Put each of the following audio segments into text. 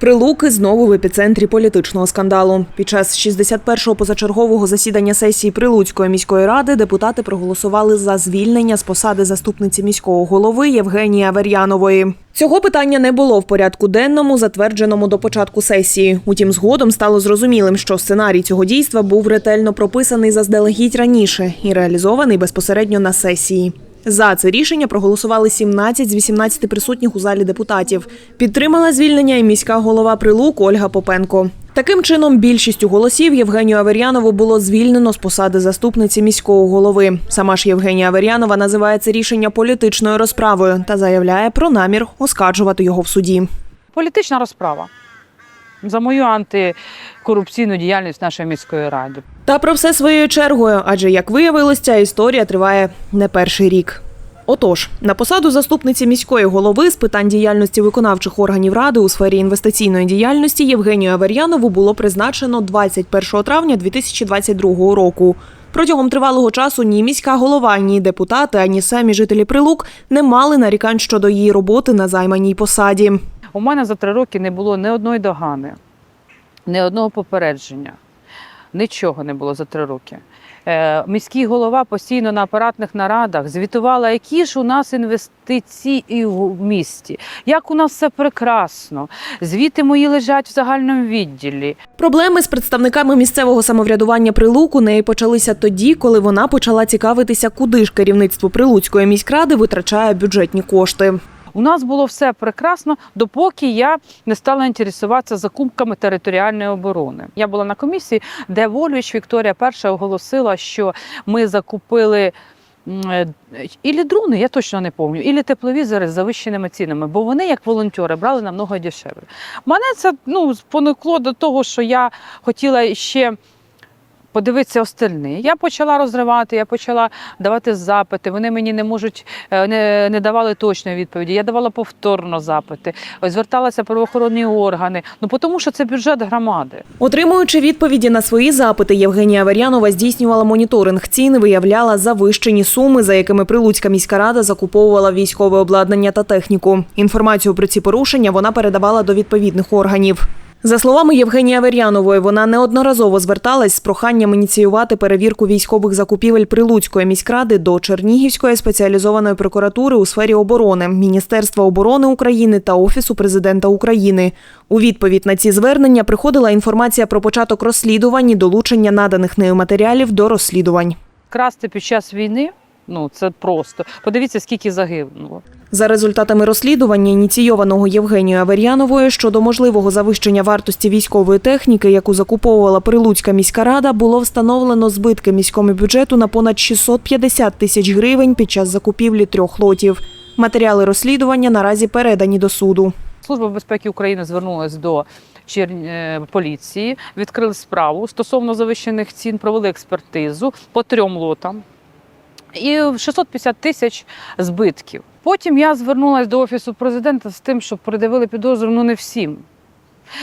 Прилуки знову в епіцентрі політичного скандалу. Під час 61-го позачергового засідання сесії Прилуцької міської ради депутати проголосували за звільнення з посади заступниці міського голови Євгенії Авер'янової. Цього питання не було в порядку денному, затвердженому до початку сесії. Утім, згодом стало зрозумілим, що сценарій цього дійства був ретельно прописаний заздалегідь раніше і реалізований безпосередньо на сесії. За це рішення проголосували 17 з 18 присутніх у залі депутатів. Підтримала звільнення і міська голова Прилук Ольга Попенко. Таким чином, більшістю голосів Євгенію Авер'янову було звільнено з посади заступниці міського голови. Сама ж Євгенія Авер'янова називає це рішення політичною розправою та заявляє про намір оскаржувати його в суді. Політична розправа за мою антикорупційну діяльність нашої міської ради. Та про все своєю чергою, адже як виявилось, ця історія триває не перший рік. Отож, на посаду заступниці міської голови з питань діяльності виконавчих органів ради у сфері інвестиційної діяльності Євгенію Авер'янову було призначено 21 травня 2022 року. Протягом тривалого часу ні міська голова, ні депутати, ані самі жителі Прилук не мали нарікань щодо її роботи на займаній посаді. У мене за три роки не було ні одної догани, ні одного попередження. Нічого не було за три роки. Е, міський голова постійно на апаратних нарадах звітувала, які ж у нас інвестиції в місті, як у нас все прекрасно. Звіти мої лежать в загальному відділі. Проблеми з представниками місцевого самоврядування Прилук у неї почалися тоді, коли вона почала цікавитися, куди ж керівництво Прилуцької міськради витрачає бюджетні кошти. У нас було все прекрасно, допоки я не стала інтересуватися закупками територіальної оборони. Я була на комісії, де Вольвіч Вікторія перша оголосила, що ми закупили. е, Ілі дрони, я точно не пам'ятаю, ілі тепловізори з завищеними цінами, бо вони, як волонтери, брали намного дешевле. Мене це ну, спонукло до того, що я хотіла ще подивитися остальне. Я почала розривати, я почала давати запити. Вони мені не можуть е, не, не давали точної відповіді. Я давала повторно запити, зверталася правоохоронні органи. Ну тому що це бюджет громади. Отримуючи відповіді на свої запити, Євгенія Вар'янова здійснювала моніторинг цін, виявляла завищені суми, за якими Прилуцька міська рада закуповувала військове обладнання та техніку. Інформацію про ці порушення вона передавала до відповідних органів. За словами Євгенії Авер'янової, вона неодноразово зверталась з проханням ініціювати перевірку військових закупівель Прилуцької міськради до Чернігівської спеціалізованої прокуратури у сфері оборони, Міністерства оборони України та Офісу президента України. У відповідь на ці звернення приходила інформація про початок розслідувань і долучення наданих нею матеріалів до розслідувань. Красти під час війни ну це просто. Подивіться, скільки загинуло. За результатами розслідування, ініційованого Євгенією Авер'яновою щодо можливого завищення вартості військової техніки, яку закуповувала Прилуцька міська рада, було встановлено збитки міському бюджету на понад 650 тисяч гривень під час закупівлі трьох лотів. Матеріали розслідування наразі передані до суду. Служба безпеки України звернулася до е, поліції, відкрили справу стосовно завищених цін, провели експертизу по трьом лотам і 650 тисяч збитків. Потім я звернулася до офісу президента з тим, щоб придивили підозру ну не всім.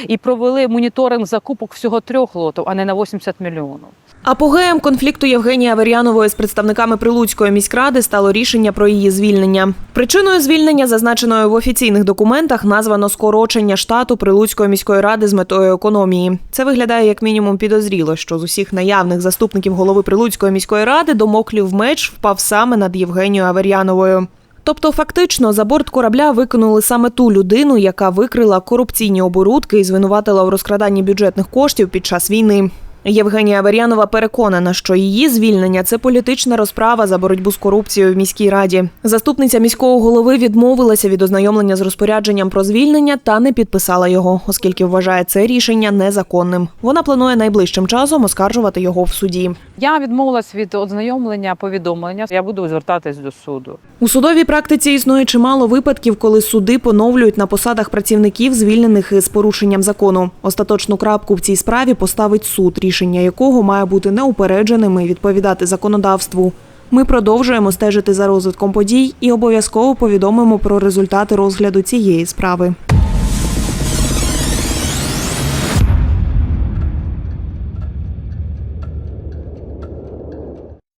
І провели моніторинг закупок всього трьох лотів, а не на 80 мільйонів. Апогеєм конфлікту Євгенії Авер'янової з представниками Прилуцької міськради стало рішення про її звільнення. Причиною звільнення, зазначеною в офіційних документах, названо скорочення штату Прилуцької міської ради з метою економії. Це виглядає як мінімум підозріло, що з усіх наявних заступників голови Прилуцької міської ради домоклів меч впав саме над Євгенією Авер'яновою. Тобто, фактично, за борт корабля викинули саме ту людину, яка викрила корупційні оборудки і звинуватила в розкраданні бюджетних коштів під час війни. Євгенія Авер'янова переконана, що її звільнення це політична розправа за боротьбу з корупцією в міській раді. Заступниця міського голови відмовилася від ознайомлення з розпорядженням про звільнення та не підписала його, оскільки вважає це рішення незаконним. Вона планує найближчим часом оскаржувати його в суді. Я відмовилась від ознайомлення повідомлення. Я буду звертатись до суду. У судовій практиці існує чимало випадків, коли суди поновлюють на посадах працівників, звільнених із порушенням закону. Остаточну крапку в цій справі поставить суд, рішення якого має бути неупередженим і відповідати законодавству. Ми продовжуємо стежити за розвитком подій і обов'язково повідомимо про результати розгляду цієї справи.